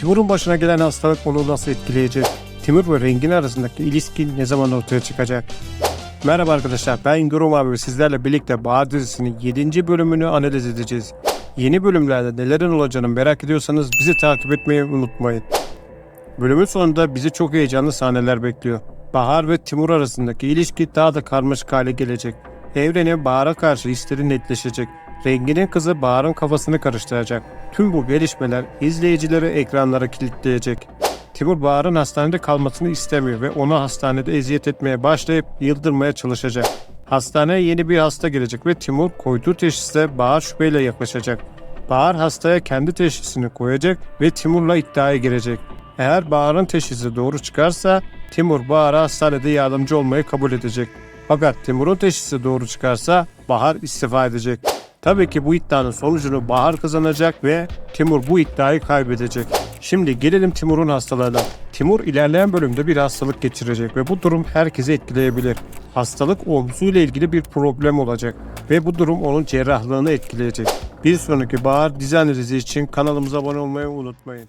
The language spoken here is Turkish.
Timur'un başına gelen hastalık onu nasıl etkileyecek? Timur ve Rengin arasındaki ilişki ne zaman ortaya çıkacak? Merhaba arkadaşlar ben Gurum abi ve sizlerle birlikte Bahar dizisinin 7. bölümünü analiz edeceğiz. Yeni bölümlerde nelerin olacağını merak ediyorsanız bizi takip etmeyi unutmayın. Bölümün sonunda bizi çok heyecanlı sahneler bekliyor. Bahar ve Timur arasındaki ilişki daha da karmaşık hale gelecek. Evrene Bahar'a karşı hisleri netleşecek. Rengin'in kızı Bahar'ın kafasını karıştıracak. Tüm bu gelişmeler izleyicileri ekranlara kilitleyecek. Timur Bahar'ın hastanede kalmasını istemiyor ve onu hastanede eziyet etmeye başlayıp yıldırmaya çalışacak. Hastaneye yeni bir hasta girecek ve Timur koyduğu teşhise Bahar şüpheyle yaklaşacak. Bahar hastaya kendi teşhisini koyacak ve Timur'la iddiaya girecek. Eğer Bahar'ın teşhisi doğru çıkarsa Timur Bahar'a hastanede yardımcı olmayı kabul edecek. Fakat Timur'un teşhisi doğru çıkarsa Bahar istifa edecek. Tabii ki bu iddianın sonucunu Bahar kazanacak ve Timur bu iddiayı kaybedecek. Şimdi gelelim Timur'un hastalığına. Timur ilerleyen bölümde bir hastalık geçirecek ve bu durum herkesi etkileyebilir. Hastalık omzuyla ilgili bir problem olacak ve bu durum onun cerrahlığını etkileyecek. Bir sonraki Bahar dizi analizi için kanalımıza abone olmayı unutmayın.